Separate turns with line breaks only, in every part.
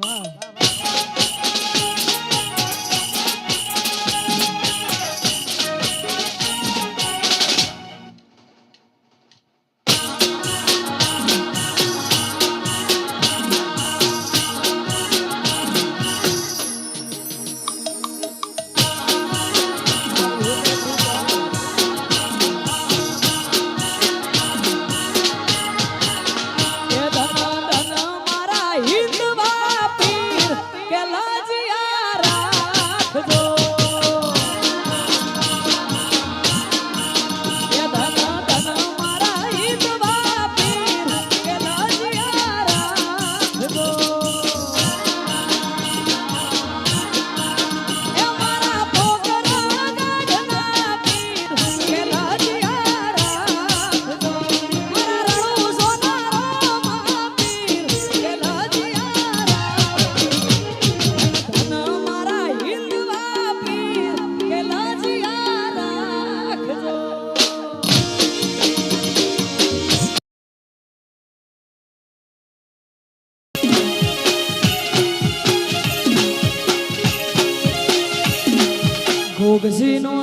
não. Porque se não...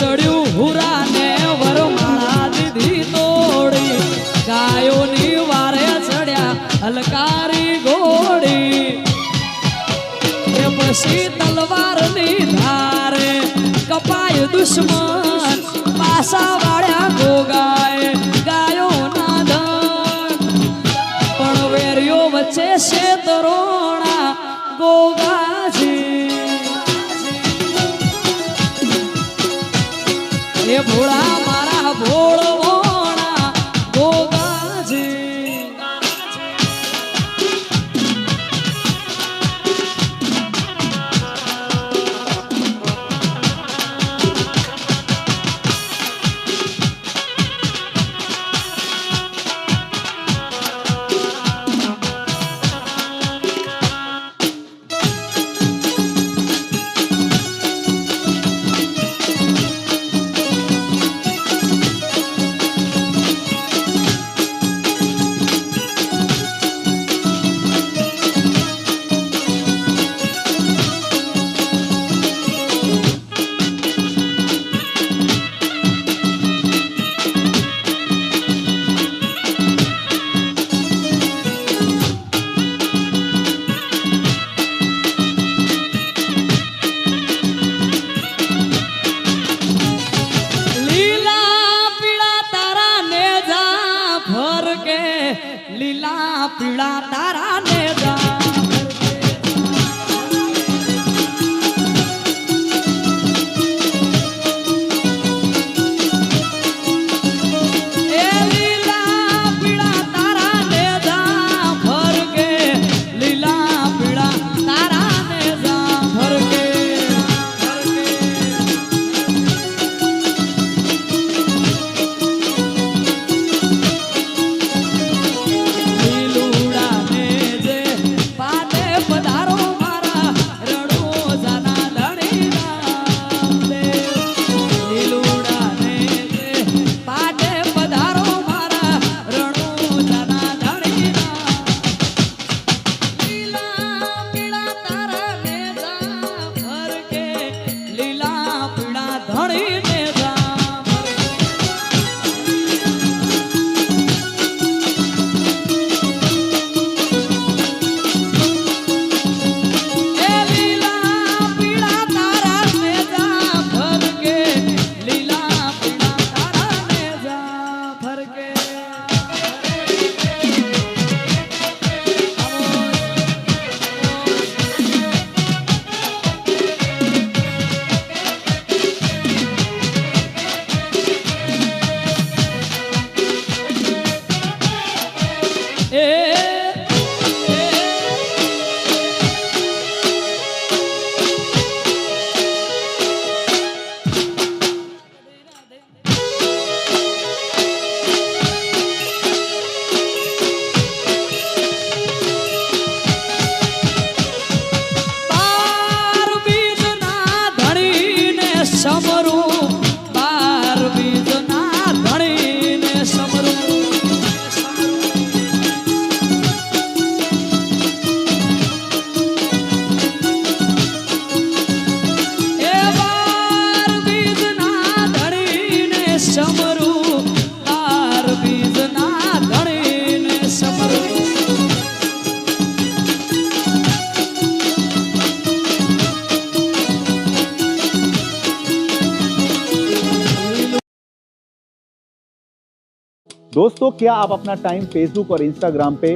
ચડ્યું હુરા ને વરમાળા દીધી તોડી. ગાયોની વારે ચડ્યા હલકારી ઘોડી. એ પછી તલવારની ધારે કપાય દુશ્મન પાસા વાળ્યા ગોગાએ ahora પર કે લીલા પીળા તારા ને જા সমরূপ
दोस्तों क्या आप अपना टाइम फेसबुक और इंस्टाग्राम पे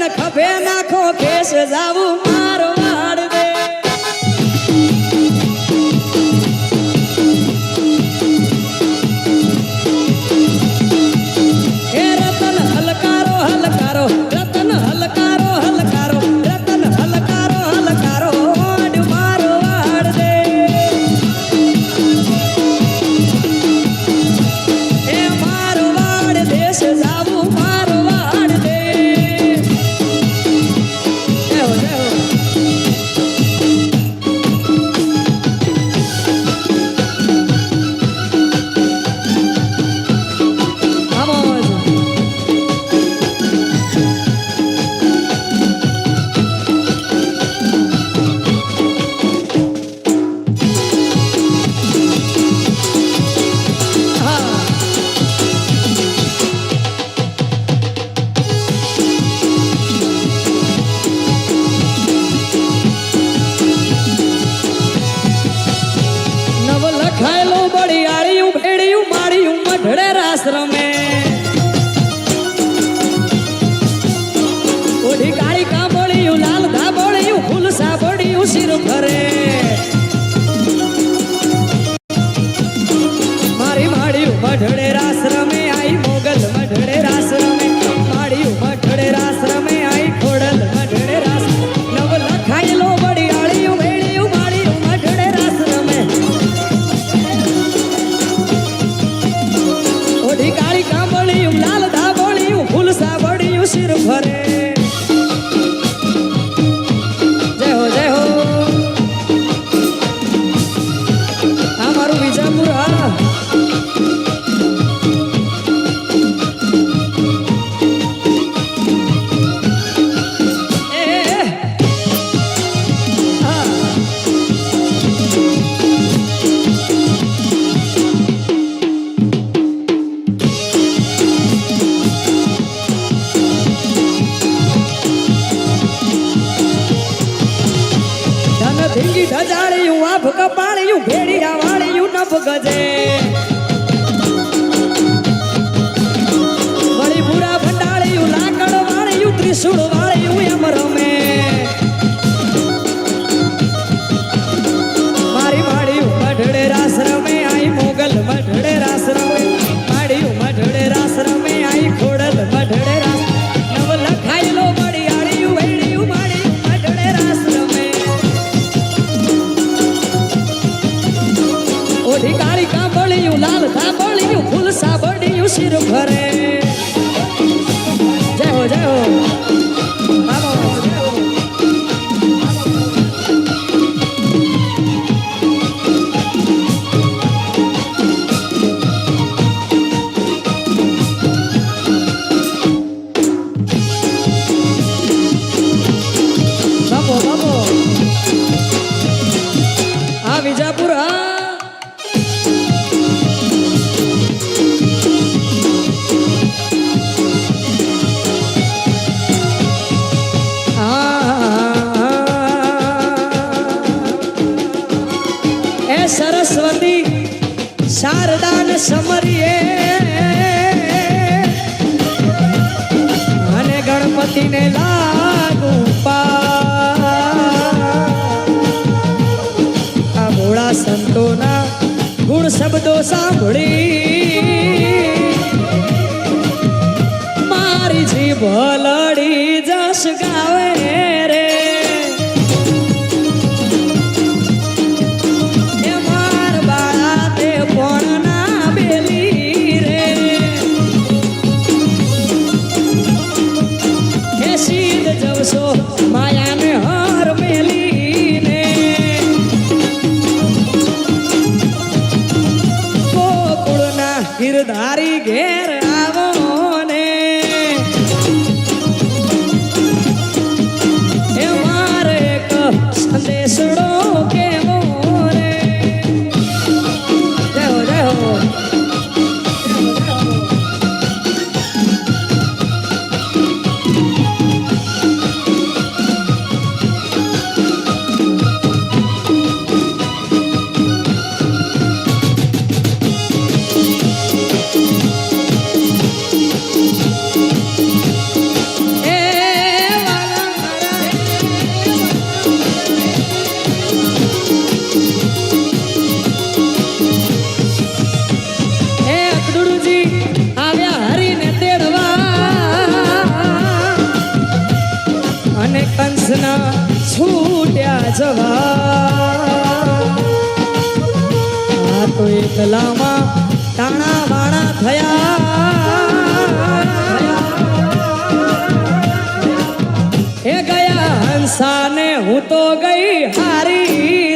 ને ખભે નાખો ભેસ જાવું quiero parecer સિંગી ધજાળ્યું આભ કપાળ્યું ભેડિયા વાળ્યું નભ ગજે. পিউসির ঘরে। સરસ્વતી શારદાન સમરીએ. અને ગણપતિને લાગુ પા ભોળા સંતોના ગુણ શબ્દો સાંભળી કંસાને હું તો ગઈ હારી.